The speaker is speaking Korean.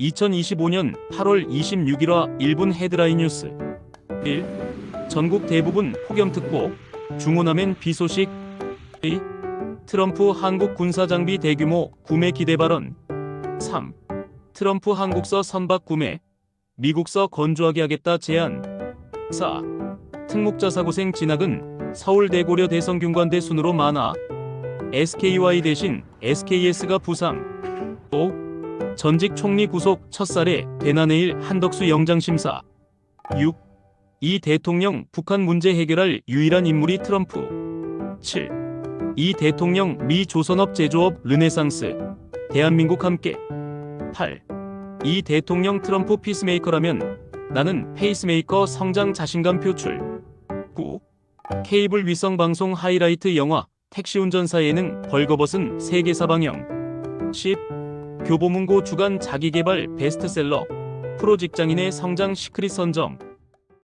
2025년 8월 26일화 1분 헤드라인 뉴스 1. 전국 대부분 폭염특보 중호남엔 비 소식 2. 트럼프 한국 군사장비 대규모 구매 기대 발언 3. 트럼프 한국서 선박 구매 미국서 건조하게 하겠다 제안 4. 특목자 사고생 진학은 서울대 고려 대성균관대 순으로 많아 SKY 대신 SKS가 부상 5. 전직 총리 구속 첫살에 대난해일 한덕수 영장심사 6. 이 대통령 북한 문제 해결할 유일한 인물이 트럼프 7. 이 대통령 미 조선업 제조업 르네상스 대한민국 함께 8. 이 대통령 트럼프 피스메이커라면 나는 페이스메이커 성장 자신감 표출 9. 케이블 위성 방송 하이라이트 영화 택시 운전사 예능 벌거벗은 세계사 방영 10. 교보문고 주간 자기개발 베스트셀러 프로 직장인의 성장 시크릿 선정